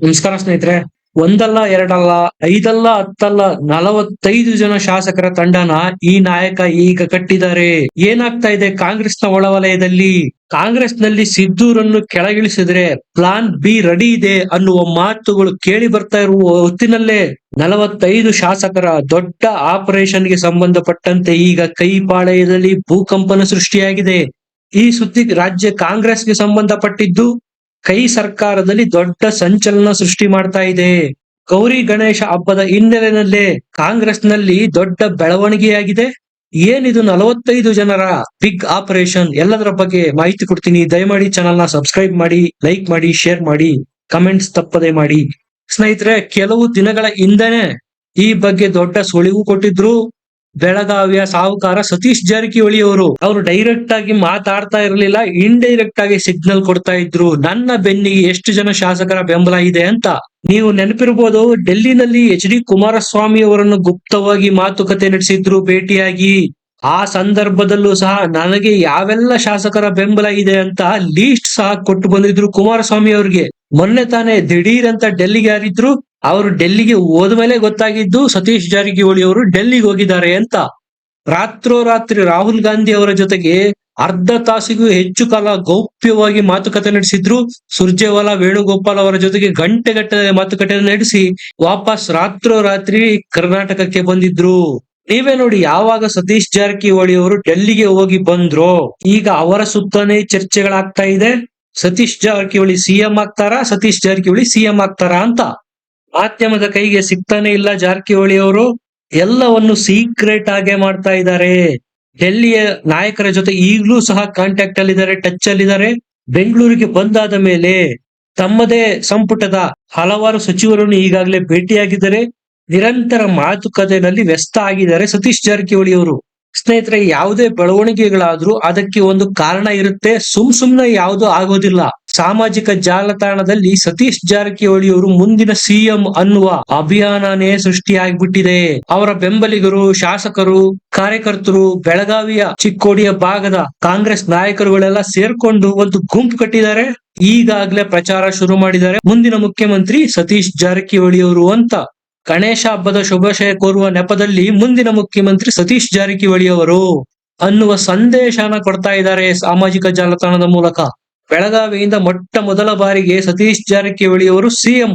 ನಮಸ್ಕಾರ ಸ್ನೇಹಿತರೆ. ಒಂದಲ್ಲ, ಎರಡಲ್ಲ, ಐದಲ್ಲ, ಹತ್ತಲ್ಲ, ನಲವತ್ತೈದು ಜನ ಶಾಸಕರ ತಂಡನ ಈ ನಾಯಕ ಈಗ ಕಟ್ಟಿದ್ದಾರೆ. ಏನಾಗ್ತಾ ಇದೆ ಕಾಂಗ್ರೆಸ್ನ ಒಳವಲಯದಲ್ಲಿ? ಕಾಂಗ್ರೆಸ್ನಲ್ಲಿ ಸಿದ್ದೂರನ್ನು ಕೆಳಗಿಳಿಸಿದ್ರೆ ಪ್ಲಾನ್ ಬಿ ರೆಡಿ ಇದೆ ಅನ್ನುವ ಮಾತುಗಳು ಕೇಳಿ ಬರ್ತಾ ಇರುವ ಹೊತ್ತಿನಲ್ಲೇ ನಲವತ್ತೈದು ಶಾಸಕರ ದೊಡ್ಡ ಆಪರೇಷನ್ಗೆ ಸಂಬಂಧಪಟ್ಟಂತೆ ಈಗ ಕೈಪಾಳೆಯದಲ್ಲಿ ಭೂಕಂಪನ ಸೃಷ್ಟಿಯಾಗಿದೆ. ಈ ಸುದ್ದಿ ರಾಜ್ಯ ಕಾಂಗ್ರೆಸ್ಗೆ ಸಂಬಂಧಪಟ್ಟಿದ್ದು ಕೈ ಸರ್ಕಾರದಲ್ಲಿ ದೊಡ್ಡ ಸಂಚಲನ ಸೃಷ್ಟಿ ಮಾಡ್ತಾ ಇದೆ. ಗೌರಿ ಗಣೇಶ ಹಬ್ಬದ ಹಿನ್ನೆಲೆಯಲ್ಲೇ ಕಾಂಗ್ರೆಸ್ನಲ್ಲಿ ದೊಡ್ಡ ಬೆಳವಣಿಗೆಯಾಗಿದೆ. ಏನಿದು ನಲವತ್ತೈದು ಜನರ ಬಿಗ್ ಆಪರೇಷನ್ ಎಲ್ಲದರ ಬಗ್ಗೆ ಮಾಹಿತಿ ಕೊಡ್ತೀನಿ. ದಯಮಾಡಿ ಚಾನಲ್ನ ಸಬ್ಸ್ಕ್ರೈಬ್ ಮಾಡಿ, ಲೈಕ್ ಮಾಡಿ, ಶೇರ್ ಮಾಡಿ, ಕಮೆಂಟ್ಸ್ ತಪ್ಪದೆ ಮಾಡಿ. ಸ್ನೇಹಿತರೆ, ಕೆಲವು ದಿನಗಳ ಹಿಂದೆನೆ ಈ ಬಗ್ಗೆ ದೊಡ್ಡ ಸುಳಿವು ಕೊಟ್ಟಿದ್ರು. ಬೆಳಗಾವಿಯ ಸಾಹುಕಾರ ಸತೀಶ್ ಜಾರಕಿಹೊಳಿ ಅವರು ಅವರು ಡೈರೆಕ್ಟ್ ಆಗಿ ಮಾತಾಡ್ತಾ ಇರಲಿಲ್ಲ ಇಂಡೈರೆಕ್ಟ್ ಆಗಿ ಸಿಗ್ನಲ್ ಕೊಡ್ತಾ ಇದ್ರು, ನನ್ನ ಬೆನ್ನಿಗೆ ಎಷ್ಟು ಜನ ಶಾಸಕರ ಬೆಂಬಲ ಇದೆ ಅಂತ. ನೀವು ನೆನಪಿರ್ಬೋದು, ಡೆಲ್ಲಿನಲ್ಲಿ ಎಚ್ ಡಿ ಕುಮಾರಸ್ವಾಮಿ ಅವರನ್ನು ಗುಪ್ತವಾಗಿ ಮಾತುಕತೆ ನಡೆಸಿದ್ರು ಭೇಟಿಯಾಗಿ. ಆ ಸಂದರ್ಭದಲ್ಲೂ ಸಹ ನನಗೆ ಯಾವೆಲ್ಲ ಶಾಸಕರ ಬೆಂಬಲ ಇದೆ ಅಂತ ಲೀಸ್ಟ್ ಸಹ ಕೊಟ್ಟು ಬಂದಿದ್ರು ಕುಮಾರಸ್ವಾಮಿ ಅವ್ರಿಗೆ. ಮೊನ್ನೆ ತಾನೇ ದಿಢೀರ್ ಅಂತ ಡೆಲ್ಲಿಗೆ ಯಾರಿದ್ರು, ಅವರು ಡೆಲ್ಲಿಗೆ ಹೋದ್ಮೇಲೆ ಗೊತ್ತಾಗಿದ್ದು ಸತೀಶ್ ಜಾರಕಿಹೊಳಿ ಅವರು ಡೆಲ್ಲಿಗೆ ಹೋಗಿದ್ದಾರೆ ಅಂತ. ರಾತ್ರೋರಾತ್ರಿ ರಾಹುಲ್ ಗಾಂಧಿ ಅವರ ಜೊತೆಗೆ ಅರ್ಧ ತಾಸಿಗೂ ಹೆಚ್ಚು ಕಾಲ ಗೌಪ್ಯವಾಗಿ ಮಾತುಕತೆ ನಡೆಸಿದ್ರು. ಸುರ್ಜೇವಾಲಾ, ವೇಣುಗೋಪಾಲ್ ಅವರ ಜೊತೆಗೆ ಗಂಟೆಗಟ್ಟಲೆ ಮಾತುಕತೆ ನಡೆಸಿ ವಾಪಸ್ ರಾತ್ರೋರಾತ್ರಿ ಕರ್ನಾಟಕಕ್ಕೆ ಬಂದಿದ್ರು. ನೀವೇ ನೋಡಿ ಯಾವಾಗ ಸತೀಶ್ ಜಾರಕಿಹೊಳಿ ಅವರು ಡೆಲ್ಲಿಗೆ ಹೋಗಿ ಬಂದ್ರೋ. ಈಗ ಅವರ ಸುತ್ತನೇ ಚರ್ಚೆಗಳಾಗ್ತಾ ಇದೆ. ಸತೀಶ್ ಜಾರಕಿಹೊಳಿ ಸಿಎಂ ಆಗ್ತಾರಾ? ಸತೀಶ್ ಜಾರಕಿಹೊಳಿ ಸಿಎಂ ಆಗ್ತಾರಾ ಅಂತ. ಮಾಧ್ಯಮದ ಕೈಗೆ ಸಿಗ್ತಾನೆ ಇಲ್ಲ ಜಾರಕಿಹೊಳಿ ಅವರು. ಎಲ್ಲವನ್ನು ಸೀಕ್ರೆಟ್ ಆಗೇ ಮಾಡ್ತಾ ಇದ್ದಾರೆ. ಡೆಲ್ಲಿಯ ನಾಯಕರ ಜೊತೆ ಈಗಲೂ ಸಹ ಕಾಂಟ್ಯಾಕ್ಟ್ ಅಲ್ಲಿದ್ದಾರೆ ಟಚ್ ಅಲ್ಲಿದ್ದಾರೆ. ಬೆಂಗಳೂರಿಗೆ ಬಂದಾದ ಮೇಲೆ ತಮ್ಮದೇ ಸಂಪುಟದ ಹಲವಾರು ಸಚಿವರನ್ನು ಈಗಾಗಲೇ ಭೇಟಿಯಾಗಿದ್ದಾರೆ. ನಿರಂತರ ಮಾತುಕತೆನಲ್ಲಿ ವ್ಯಸ್ತ ಆಗಿದ್ದಾರೆ ಸತೀಶ್ ಜಾರಕಿಹೊಳಿ ಅವರು. ಸ್ನೇಹಿತರೆ, ಯಾವುದೇ ಬೆಳವಣಿಗೆಗಳಾದ್ರೂ ಅದಕ್ಕೆ ಒಂದು ಕಾರಣ ಇರುತ್ತೆ. ಸುಮ್ ಸುಮ್ನೆ ಯಾವುದು ಆಗೋದಿಲ್ಲ. ಸಾಮಾಜಿಕ ಜಾಲತಾಣದಲ್ಲಿ ಸತೀಶ್ ಜಾರಕಿಹೊಳಿ ಅವರು ಮುಂದಿನ ಸಿಎಂ ಅನ್ನುವ ಅಭಿಯಾನನೇ ಸೃಷ್ಟಿಯಾಗಿಬಿಟ್ಟಿದೆ. ಅವರ ಬೆಂಬಲಿಗರು, ಶಾಸಕರು, ಕಾರ್ಯಕರ್ತರು, ಬೆಳಗಾವಿಯ ಚಿಕ್ಕೋಡಿಯ ಭಾಗದ ಕಾಂಗ್ರೆಸ್ ನಾಯಕರುಗಳೆಲ್ಲ ಸೇರ್ಕೊಂಡು ಒಂದು ಗುಂಪು ಕಟ್ಟಿದ್ದಾರೆ. ಈಗಾಗಲೇ ಪ್ರಚಾರ ಶುರು ಮಾಡಿದ್ದಾರೆ. ಮುಂದಿನ ಮುಖ್ಯಮಂತ್ರಿ ಸತೀಶ್ ಜಾರಕಿಹೊಳಿ ಅವರು ಅಂತ ಗಣೇಶ ಹಬ್ಬದ ಶುಭಾಶಯ ಕೋರುವ ನೆಪದಲ್ಲಿ ಮುಂದಿನ ಮುಖ್ಯಮಂತ್ರಿ ಸತೀಶ್ ಜಾರಕಿಹೊಳಿ ಅವರು ಅನ್ನುವ ಸಂದೇಶನ ಕೊಡ್ತಾ ಇದ್ದಾರೆ ಸಾಮಾಜಿಕ ಜಾಲತಾಣದ ಮೂಲಕ. ಬೆಳಗಾವಿಯಿಂದ ಮೊಟ್ಟ ಮೊದಲ ಬಾರಿಗೆ ಸತೀಶ್ ಜಾರಕಿಹೊಳಿ ಅವರು ಸಿಎಂ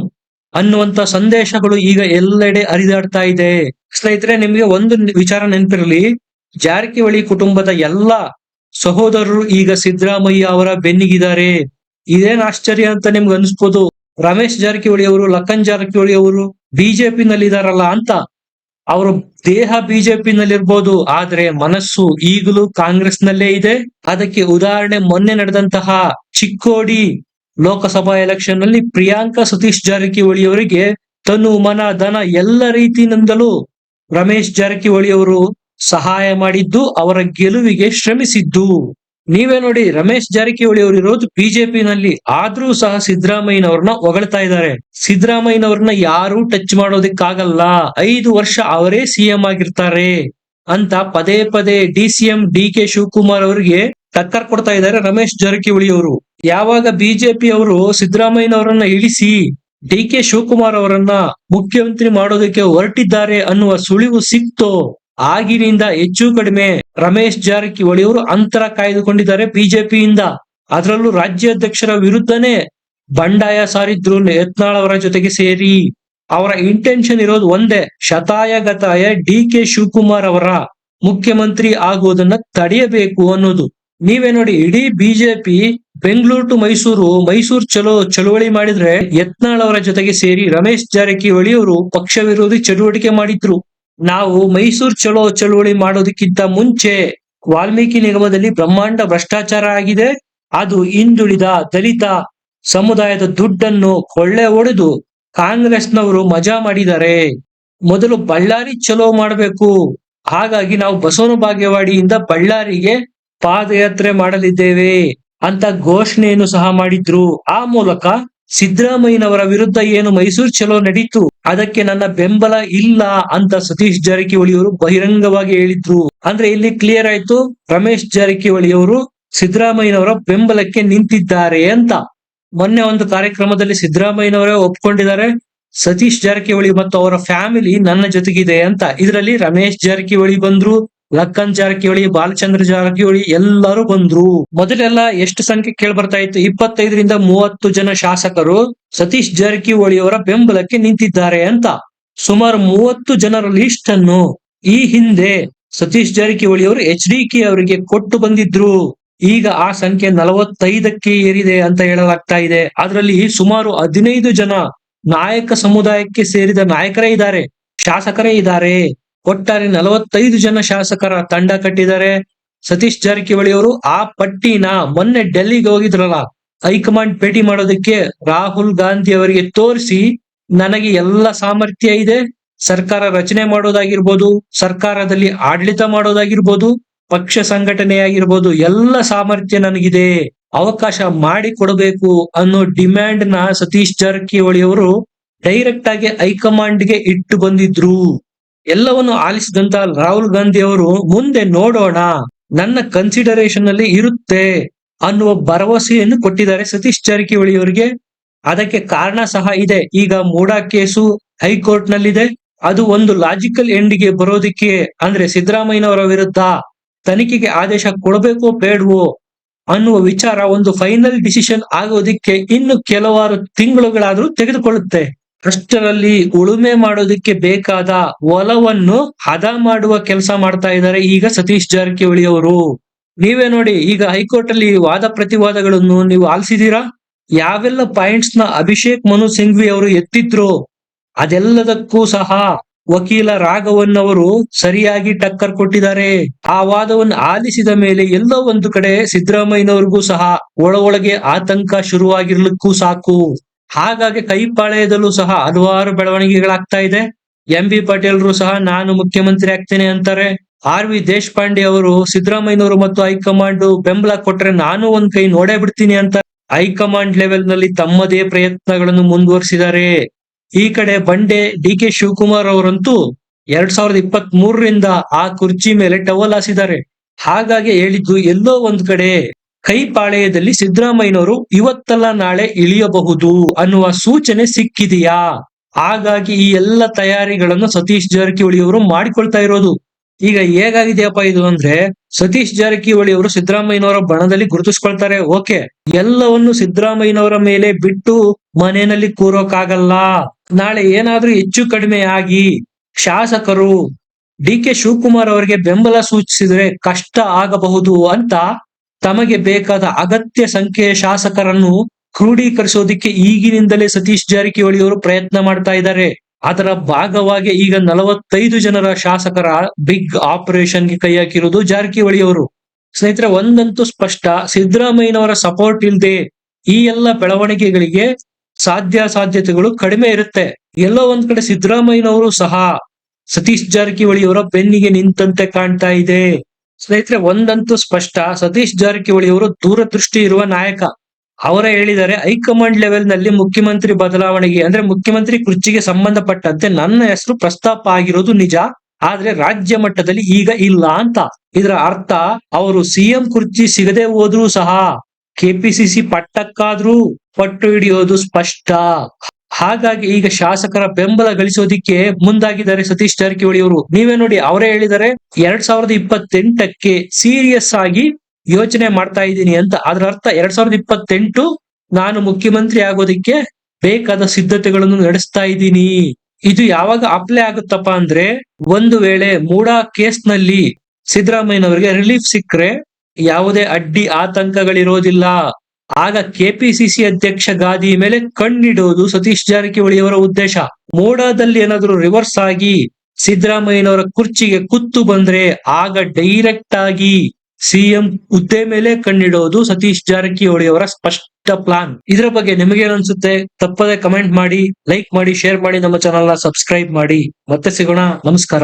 ಅನ್ನುವಂತ ಸಂದೇಶಗಳು ಈಗ ಎಲ್ಲೆಡೆ ಹರಿದಾಡ್ತಾ ಇದೆ. ಸ್ನೇಹಿತರೆ, ನಿಮಗೆ ಒಂದು ವಿಚಾರ ನೆನಪಿರಲಿ. ಜಾರಕಿಹೊಳಿ ಕುಟುಂಬದ ಎಲ್ಲ ಸಹೋದರರು ಈಗ ಸಿದ್ದರಾಮಯ್ಯ ಅವರ ಬೆನ್ನಿಗಿದ್ದಾರೆ. ಇದೇನ್ ಆಶ್ಚರ್ಯ ಅಂತ ನಿಮ್ಗೆ ಅನ್ಸ್ಬೋದು? ರಮೇಶ್ ಜಾರಕಿಹೊಳಿ ಅವರು ಲಕ್ಕನ್ ಜಾರಕಿಹೊಳಿ ಅವರು ಬಿಜೆಪಿ ನಲ್ಲಿದಾರಲ್ಲ ಅಂತ ಅವರು ದೇಹ ಬಿಜೆಪಿ ನಲ್ಲಿರ್ಬೋದು ಆದ್ರೆ ಮನಸ್ಸು ಈಗಲೂ ಕಾಂಗ್ರೆಸ್ ನಲ್ಲೇ ಇದೆ. ಅದಕ್ಕೆ ಉದಾಹರಣೆ ಮೊನ್ನೆ ನಡೆದಂತಹ ಚಿಕ್ಕೋಡಿ ಲೋಕಸಭಾ ಎಲೆಕ್ಷನ್ನಲ್ಲಿ ಪ್ರಿಯಾಂಕಾ ಸತೀಶ್ ಜಾರಕಿಹೊಳಿ ಅವರಿಗೆ ತನು ಮನ, ಧನ ಎಲ್ಲ ರೀತಿಯಿಂದಲೂ ರಮೇಶ್ ಜಾರಕಿಹೊಳಿ ಅವರು ಸಹಾಯ ಮಾಡಿದ್ದು, ಅವರ ಗೆಲುವಿಗೆ ಶ್ರಮಿಸಿದ್ದು. ನೀವೇ ನೋಡಿ ರಮೇಶ್ ಜಾರಕಿಹೊಳಿ ಅವರು ಇರೋದು ಬಿಜೆಪಿನಲ್ಲಿ, ಆದ್ರೂ ಸಹ ಸಿದ್ದರಾಮಯ್ಯನವ್ರನ್ನ ಹೊಗಳ್ತಾ ಇದ್ದಾರೆ. ಸಿದ್ದರಾಮಯ್ಯನವ್ರನ್ನ ಯಾರು ಟಚ್ ಮಾಡೋದಿಕ್ಕಾಗಲ್ಲ. ಐದು ವರ್ಷ ಅವರೇ ಸಿಎಂ ಆಗಿರ್ತಾರೆ ಅಂತ ಪದೇ ಪದೇ D CM D K Shivakumar ಅವರಿಗೆ ಟಕ್ಕರ್ ಕೊಡ್ತಾ ಇದ್ದಾರೆ ರಮೇಶ್ ಜಾರಕಿಹೊಳಿ ಅವರು. ಯಾವಾಗ ಬಿಜೆಪಿ ಅವರು ಸಿದ್ದರಾಮಯ್ಯನವರನ್ನ ಇಳಿಸಿ ಡಿ ಕೆ ಶಿವಕುಮಾರ್ ಅವರನ್ನ ಮುಖ್ಯಮಂತ್ರಿ ಮಾಡೋದಕ್ಕೆ ಹೊರಟಿದ್ದಾರೆ ಅನ್ನುವ ಸುಳಿವು ಸಿಕ್ತೋ ಆಗಿನಿಂದ ಹೆಚ್ಚು ಕಡಿಮೆ ರಮೇಶ್ ಜಾರಕಿಹೊಳಿ ಅವರು ಅಂತರ ಕಾಯ್ದುಕೊಂಡಿದ್ದಾರೆ ಬಿಜೆಪಿಯಿಂದ. ಅದರಲ್ಲೂ ರಾಜ್ಯಾಧ್ಯಕ್ಷರ ವಿರುದ್ಧನೇ ಬಂಡಾಯ ಸಾರಿದ್ರು ಯತ್ನಾಳ್ ಅವರ ಜೊತೆಗೆ ಸೇರಿ. ಅವರ ಇಂಟೆನ್ಷನ್ ಇರೋದು ಒಂದೇ, ಶತಾಯಗತಾಯ ಡಿ ಕೆ ಶಿವಕುಮಾರ್ ಅವರ ಮುಖ್ಯಮಂತ್ರಿ ಆಗುವುದನ್ನ ತಡೆಯಬೇಕು ಅನ್ನೋದು. ನೀವೇ ನೋಡಿ, ಇಡೀ ಬಿಜೆಪಿ ಬೆಂಗಳೂರು ಟು ಮೈಸೂರು ಮೈಸೂರು ಚಲೋ, ಚಳುವಳಿ ಮಾಡಿದ್ರೆ ಯತ್ನಾಳ್ ಅವರ ಜೊತೆಗೆ ಸೇರಿ ರಮೇಶ್ ಜಾರಕಿಹೊಳಿ ಅವರು ಪಕ್ಷ ವಿರೋಧಿ ಚಟುವಟಿಕೆ ಮಾಡಿದ್ರು. ನಾವು ಮೈಸೂರು ಚಲೋ ಚಳುವಳಿ ಮಾಡೋದಕ್ಕಿಂತ ಮುಂಚೆ ವಾಲ್ಮೀಕಿ ನಿಗಮದಲ್ಲಿ ಬ್ರಹ್ಮಾಂಡ ಭ್ರಷ್ಟಾಚಾರ ಆಗಿದೆ. ಅದು ಹಿಂದುಳಿದ ದಲಿತ ಸಮುದಾಯದ ದುಡ್ಡನ್ನು ಕೊಳ್ಳೆ ಹೊಡೆದು ಕಾಂಗ್ರೆಸ್ನವರು ಮಜಾ ಮಾಡಿದ್ದಾರೆ. ಮೊದಲು ಬಳ್ಳಾರಿ ಚಲೋ ಮಾಡಬೇಕು. ಹಾಗಾಗಿ ನಾವು ಬಸವನ ಭಾಗ್ಯವಾಡಿಯಿಂದ ಬಳ್ಳಾರಿಗೆ ಪಾದಯಾತ್ರೆ ಮಾಡಲಿದ್ದೇವೆ ಅಂತ ಘೋಷಣೆಯನ್ನು ಸಹ ಮಾಡಿದ್ರು. ಆ ಮೂಲಕ ಸಿದ್ದರಾಮಯ್ಯನವರ ವಿರುದ್ಧ ಏನು ಮೈಸೂರು ಚಲೋ ನಡೀತು? ಅದಕ್ಕೆ ನನ್ನ ಬೆಂಬಲ ಇಲ್ಲ ಅಂತ ಸತೀಶ್ ಜಾರಕಿಹೊಳಿ ಅವರು ಬಹಿರಂಗವಾಗಿ ಹೇಳಿದ್ರು. ಅಂದ್ರೆ ಇಲ್ಲಿ ಕ್ಲಿಯರ್ ಆಯ್ತು, ರಮೇಶ್ ಜಾರಕಿಹೊಳಿ ಅವರು ಸಿದ್ದರಾಮಯ್ಯನವರ ಬೆಂಬಲಕ್ಕೆ ನಿಂತಿದ್ದಾರೆ ಅಂತ. ಮೊನ್ನೆ ಒಂದು ಕಾರ್ಯಕ್ರಮದಲ್ಲಿ ಸಿದ್ದರಾಮಯ್ಯನವರೇ ಒಪ್ಕೊಂಡಿದ್ದಾರೆ, ಸತೀಶ್ ಜಾರಕಿಹೊಳಿ ಮತ್ತು ಅವರ ಫ್ಯಾಮಿಲಿ ನನ್ನ ಜೊತೆಗಿದೆ ಅಂತ. ಇದರಲ್ಲಿ ರಮೇಶ್ ಜಾರಕಿಹೊಳಿ ಬಂದ್ರು, ಲಕ್ಕನ್ ಜಾರಕಿಹೊಳಿ, ಬಾಲಚಂದ್ರ ಜಾರಕಿಹೊಳಿ ಎಲ್ಲರೂ ಬಂದ್ರು. ಮೊದಲೆಲ್ಲ ಎಷ್ಟು ಸಂಖ್ಯೆ ಕೇಳಿ ಬರ್ತಾ ಇತ್ತು? ಇಪ್ಪತ್ತೈದರಿಂದ ಮೂವತ್ತು ಜನ ಶಾಸಕರು. ಸತೀಶ್ ಜಾರಕಿಹೊಳಿ ಅವರ ಬೆಂಬಲಕ್ಕೆ ನಿಂತಿದ್ದಾರೆ ಅಂತ ಸುಮಾರು ಮೂವತ್ತು ಜನರ ಲಿಸ್ಟ್ ಅನ್ನು ಈ ಹಿಂದೆ ಸತೀಶ್ ಜಾರಕಿಹೊಳಿ ಅವರು ಎಚ್ ಡಿ ಕೆ ಅವರಿಗೆ ಕೊಟ್ಟು ಬಂದಿದ್ರು. ಈಗ ಆ ಸಂಖ್ಯೆ ನಲವತ್ತೈದಕ್ಕೆ ಏರಿದೆ ಅಂತ ಹೇಳಲಾಗ್ತಾ ಇದೆ. ಅದರಲ್ಲಿ ಸುಮಾರು ಹದಿನೈದು ಜನ ನಾಯಕ ಸಮುದಾಯಕ್ಕೆ ಸೇರಿದ ನಾಯಕರೇ ಇದ್ದಾರೆ, ಶಾಸಕರೇ ಇದ್ದಾರೆ. ಒಟ್ಟಾರೆ ನಲವತ್ತೈದು ಜನ ಶಾಸಕರ ತಂಡ ಕಟ್ಟಿದ್ದಾರೆ. ಸತೀಶ್ ಜಾರಕಿಹೊಳಿ ಅವರು ಆ ಪಟ್ಟಿನ ಮೊನ್ನೆ ಡೆಲ್ಲಿಗೆ ಹೋಗಿದ್ರಲ್ಲ ಹೈಕಮಾಂಡ್ ಭೇಟಿ ಮಾಡೋದಕ್ಕೆ ರಾಹುಲ್ ಗಾಂಧಿ ಅವರಿಗೆ ತೋರಿಸಿ ನನಗೆ ಎಲ್ಲ ಸಾಮರ್ಥ್ಯ ಇದೆ. ಸರ್ಕಾರ ರಚನೆ ಮಾಡೋದಾಗಿರ್ಬೋದು, ಸರ್ಕಾರದಲ್ಲಿ ಆಡಳಿತ ಮಾಡೋದಾಗಿರ್ಬೋದು, ಪಕ್ಷ ಸಂಘಟನೆ ಆಗಿರ್ಬೋದು ಎಲ್ಲ ಸಾಮರ್ಥ್ಯ ನನಗಿದೆ. ಅವಕಾಶ ಮಾಡಿ ಕೊಡಬೇಕು ಅನ್ನೋ ಡಿಮ್ಯಾಂಡ್ನ ಸತೀಶ್ ಜಾರಕಿಹೊಳಿ ಅವರು ಡೈರೆಕ್ಟ್ ಆಗಿ ಹೈಕಮಾಂಡ್ಗೆ ಇಟ್ಟು ಬಂದಿದ್ರು. ಎಲ್ಲವನ್ನು ಆಲಿಸಿದಂತ ರಾಹುಲ್ ಗಾಂಧಿ ಅವರು ಮುಂದೆ ನೋಡೋಣ. ನನ್ನ ಕನ್ಸಿಡರೇಷನ್ ಅಲ್ಲಿ ಇರುತ್ತೆ. ಅನ್ನುವ ಭರವಸೆಯನ್ನು ಕೊಟ್ಟಿದ್ದಾರೆ ಸತೀಶ್ ಜಾರಕಿಹೊಳಿ ಅವರಿಗೆ. ಅದಕ್ಕೆ ಕಾರಣ ಸಹ ಇದೆ. ಈಗ ಮೂಡಾ ಕೇಸು ಹೈಕೋರ್ಟ್ ನಲ್ಲಿದೆ ಅದು ಒಂದು ಲಾಜಿಕಲ್ ಎಂಡ್ಗೆ ಬರೋದಿಕ್ಕೆ ಅಂದ್ರೆ ಸಿದ್ದರಾಮಯ್ಯನವರ ವಿರುದ್ಧ ತನಿಖೆಗೆ ಆದೇಶ ಕೊಡಬೇಕೋ ಬೇಡವೋ ಅನ್ನುವ ವಿಚಾರ ಒಂದು ಫೈನಲ್ ಡಿಸಿಷನ್ ಆಗೋದಿಕ್ಕೆ ಇನ್ನು ಕೆಲವಾರು ತಿಂಗಳುಗಳಾದ್ರೂ ತೆಗೆದುಕೊಳ್ಳುತ್ತೆ. ಅಷ್ಟರಲ್ಲಿ ಉಳುಮೆ ಮಾಡೋದಿಕ್ಕೆ ಬೇಕಾದ ಒಲವನ್ನು ಹದ ಮಾಡುವ ಕೆಲಸ ಮಾಡ್ತಾ ಇದ್ದಾರೆ ಈಗ ಸತೀಶ್ ಜಾರಕಿಹೊಳಿ ಅವರು. ನೀವೇ ನೋಡಿ, ಈಗ ಹೈಕೋರ್ಟ್ ಅಲ್ಲಿ ವಾದ ಪ್ರತಿವಾದಗಳನ್ನು ನೀವು ಆಲಿಸಿದೀರಾ? ಯಾವೆಲ್ಲ ಪಾಯಿಂಟ್ಸ್ನ ಅಭಿಷೇಕ್ ಮನು ಸಿಂಘ್ವಿ ಅವರು ಎತ್ತಿದ್ರು? ಅದೆಲ್ಲದಕ್ಕೂ ಸಹ ವಕೀಲ ರಾಘವನ್ ಅವರು ಸರಿಯಾಗಿ ಟಕ್ಕರ್ ಕೊಟ್ಟಿದ್ದಾರೆ. ಆ ವಾದವನ್ನು ಆಲಿಸಿದ ಮೇಲೆ ಎಲ್ಲೋ ಒಂದು ಕಡೆ ಸಿದ್ದರಾಮಯ್ಯನವ್ರಿಗೂ ಸಹ ಒಳ ಒಳಗೆ ಆತಂಕ ಶುರುವಾಗಿರ್ಲಿಕ್ಕೂ ಸಾಕು. ಹಾಗಾಗಿ ಕೈಪಾಳೆಯದಲ್ಲೂ ಸಹ ಹಲವಾರು ಬೆಳವಣಿಗೆಗಳಾಗ್ತಾ ಇದೆ. ಎಂ ಬಿ ಪಾಟೀಲ್ರು ಸಹ ನಾನು ಮುಖ್ಯಮಂತ್ರಿ ಆಗ್ತೇನೆ ಅಂತಾರೆ. ಆರ್ ವಿ ದೇಶಪಾಂಡೆ ಅವರು ಸಿದ್ದರಾಮಯ್ಯನವರು ಮತ್ತು ಹೈಕಮಾಂಡ್ ಬೆಂಬಲ ಕೊಟ್ರೆ ನಾನು ಒಂದ್ ಕೈ ನೋಡೇ ಬಿಡ್ತೀನಿ ಅಂತ ಹೈಕಮಾಂಡ್ ಲೆವೆಲ್ನಲ್ಲಿ ತಮ್ಮದೇ ಪ್ರಯತ್ನಗಳನ್ನು ಮುಂದುವರಿಸಿದ್ದಾರೆ. ಈ ಕಡೆ ಬಂಡೆ ಡಿ ಕೆ ಶಿವಕುಮಾರ್ ಅವರಂತೂ ಎರಡ್ ಸಾವಿರದ ಇಪ್ಪತ್ತ್ ಮೂರರಿಂದ ಆ ಕುರ್ಚಿ ಮೇಲೆ ಟವಲ್ ಹಾಸಿದ್ದಾರೆ. ಹಾಗಾಗಿ ಹೇಳಿದ್ದು ಎಲ್ಲೋ ಒಂದ್ ಕಡೆ ಕೈಪಾಳ್ಯದಲ್ಲಿ ಸಿದ್ದರಾಮಯ್ಯನವರು ಇವತ್ತಲ್ಲ ನಾಳೆ ಇಳಿಯಬಹುದು ಅನ್ನುವ ಸೂಚನೆ ಸಿಕ್ಕಿದೆಯಾ? ಹಾಗಾಗಿ ಈ ಎಲ್ಲ ತಯಾರಿಗಳನ್ನು ಸತೀಶ್ ಜಾರಕಿಹೊಳಿ ಅವರು ಮಾಡಿಕೊಳ್ತಾ ಇರೋದು. ಈಗ ಹೇಗಾಗಿದೆಯಪ್ಪ ಇದು ಅಂದ್ರೆ ಸತೀಶ್ ಜಾರಕಿಹೊಳಿ ಅವರು ಸಿದ್ದರಾಮಯ್ಯನವರ ಬಣದಲ್ಲಿ ಗುರುತಿಸ್ಕೊಳ್ತಾರೆ. ಓಕೆ, ಎಲ್ಲವನ್ನು ಸಿದ್ದರಾಮಯ್ಯನವರ ಮೇಲೆ ಬಿಟ್ಟು ಮನೆಯಲ್ಲಿ ಕೂರೋಕಾಗಲ್ಲ. ನಾಳೆ ಏನಾದ್ರೂ ಹೆಚ್ಚು ಕಡಿಮೆ ಆಗಿ ಶಾಸಕರು ಡಿ ಕೆ ಶಿವಕುಮಾರ್ ಅವರಿಗೆ ಬೆಂಬಲ ಸೂಚಿಸಿದ್ರೆ ಕಷ್ಟ ಆಗಬಹುದು ಅಂತ ತಮಗೆ ಬೇಕಾದ ಅಗತ್ಯ ಸಂಖ್ಯೆಯ ಶಾಸಕರನ್ನು ಕ್ರೋಢೀಕರಿಸೋದಿಕ್ಕೆ ಈಗಿನಿಂದಲೇ ಸತೀಶ್ ಜಾರಕಿಹೊಳಿ ಅವರು ಪ್ರಯತ್ನ ಮಾಡ್ತಾ ಇದ್ದಾರೆ. ಅದರ ಭಾಗವಾಗಿ ಈಗ ನಲವತ್ತೈದು ಜನರ ಶಾಸಕರ ಬಿಗ್ ಆಪರೇಷನ್ಗೆ ಕೈ ಹಾಕಿರುವುದು ಜಾರಕಿಹೊಳಿ ಅವರು ಸ್ನೇಹಿತರೆ, ಒಂದಂತೂ ಸ್ಪಷ್ಟ. ಸಿದ್ದರಾಮಯ್ಯನವರ ಸಪೋರ್ಟ್ ಇಲ್ಲದೆ ಈ ಎಲ್ಲ ಬೆಳವಣಿಗೆಗಳಿಗೆ ಸಾಧ್ಯ ಸಾಧ್ಯತೆಗಳು ಕಡಿಮೆ ಇರುತ್ತೆ. ಎಲ್ಲೋ ಒಂದ್ ಕಡೆ ಸಿದ್ದರಾಮಯ್ಯನವರು ಸಹ ಸತೀಶ್ ಜಾರಕಿಹೊಳಿ ಅವರ ಬೆನ್ನಿಗೆ ನಿಂತಂತೆ ಕಾಣ್ತಾ ಇದೆ. ಸ್ನೇಹಿತರೆ, ಒಂದಂತೂ ಸ್ಪಷ್ಟ. ಸತೀಶ್ ಜಾರಕಿಹೊಳಿ ಅವರು ದೂರದೃಷ್ಟಿ ಇರುವ ನಾಯಕ. ಅವರೇ ಹೇಳಿದ್ದಾರೆ ಹೈಕಮಾಂಡ್ ಲೆವೆಲ್ನಲ್ಲಿ ಮುಖ್ಯಮಂತ್ರಿ ಬದಲಾವಣೆಗೆ, ಅಂದ್ರೆ ಮುಖ್ಯಮಂತ್ರಿ ಕುರ್ಚಿಗೆ ಸಂಬಂಧಪಟ್ಟಂತೆ ನನ್ನ ಹೆಸರು ಪ್ರಸ್ತಾಪ ಆಗಿರೋದು ನಿಜ, ಆದ್ರೆ ರಾಜ್ಯ ಮಟ್ಟದಲ್ಲಿ ಈಗ ಇಲ್ಲ ಅಂತ. ಇದರ ಅರ್ಥ, ಅವರು ಸಿಎಂ ಕುರ್ಚಿ ಸಿಗದೆ ಹೋದ್ರೂ ಸಹ ಕೆಪಿಸಿಸಿ ಪಟ್ಟಕ್ಕಾದ್ರೂ ಪಟ್ಟು ಹಿಡಿಯೋದು ಸ್ಪಷ್ಟ. ಹಾಗಾಗಿ ಈಗ ಶಾಸಕರ ಬೆಂಬಲ ಗಳಿಸೋದಿಕ್ಕೆ ಮುಂದಾಗಿದ್ದಾರೆ ಸತೀಶ್ ಜಾರಕಿಹೊಳಿ ಅವರು. ನೀವೇ ನೋಡಿ, ಅವರೇ ಹೇಳಿದ್ದಾರೆ, ಎರಡ್ ಸಾವಿರದ ಇಪ್ಪತ್ತೆಂಟಕ್ಕೆ ಸೀರಿಯಸ್ ಆಗಿ ಯೋಚನೆ ಮಾಡ್ತಾ ಇದ್ದೀನಿ ಅಂತ. ಅದರ ಅರ್ಥ ಎರಡ್ ಸಾವಿರದ ಇಪ್ಪತ್ತೆಂಟು ನಾನು ಮುಖ್ಯಮಂತ್ರಿ ಆಗೋದಿಕ್ಕೆ ಬೇಕಾದ ಸಿದ್ಧತೆಗಳನ್ನು ನಡೆಸ್ತಾ ಇದ್ದೀನಿ. ಇದು ಯಾವಾಗ ಅಪ್ಲೈ ಆಗುತ್ತಪ್ಪ ಅಂದ್ರೆ ಒಂದು ವೇಳೆ ಮೂಡಾ ಕೇಸ್ನಲ್ಲಿ ಸಿದ್ದರಾಮಯ್ಯನವರಿಗೆ ರಿಲೀಫ್ ಸಿಕ್ಕರೆ ಯಾವುದೇ ಅಡ್ಡಿ ಆತಂಕಗಳಿರೋದಿಲ್ಲ. ಆಗ ಕೆಪಿಸಿಸಿ ಅಧ್ಯಕ್ಷ ಗಾದಿ ಮೇಲೆ ಕಣ್ಣಿಡೋದು ಸತೀಶ್ ಜಾರಕಿಹೊಳಿ ಅವರ ಉದ್ದೇಶ. ಮೋಡಾದಲ್ಲಿ ಏನಾದರೂ ರಿವರ್ಸ್ ಆಗಿ ಸಿದ್ದರಾಮಯ್ಯನವರ ಕುರ್ಚಿಗೆ ಕುತ್ತು ಬಂದ್ರೆ ಆಗ ಡೈರೆಕ್ಟ್ ಆಗಿ ಸಿಎಂ ಹುದ್ದೆ ಮೇಲೆ ಕಣ್ಣಿಡೋದು ಸತೀಶ್ ಜಾರಕಿಹೊಳಿ ಅವರ ಸ್ಪಷ್ಟ ಪ್ಲಾನ್ ಇದರ ಬಗ್ಗೆ ನಿಮಗೇನು ಅನ್ಸುತ್ತೆ? ತಪ್ಪದೆ ಕಮೆಂಟ್ ಮಾಡಿ ಲೈಕ್ ಮಾಡಿ ಶೇರ್ ಮಾಡಿ ನಮ್ಮ ಚಾನಲ್ನ ಸಬ್ಸ್ಕ್ರೈಬ್ ಮಾಡಿ. ಮತ್ತೆ ಸಿಗೋಣ. ನಮಸ್ಕಾರ.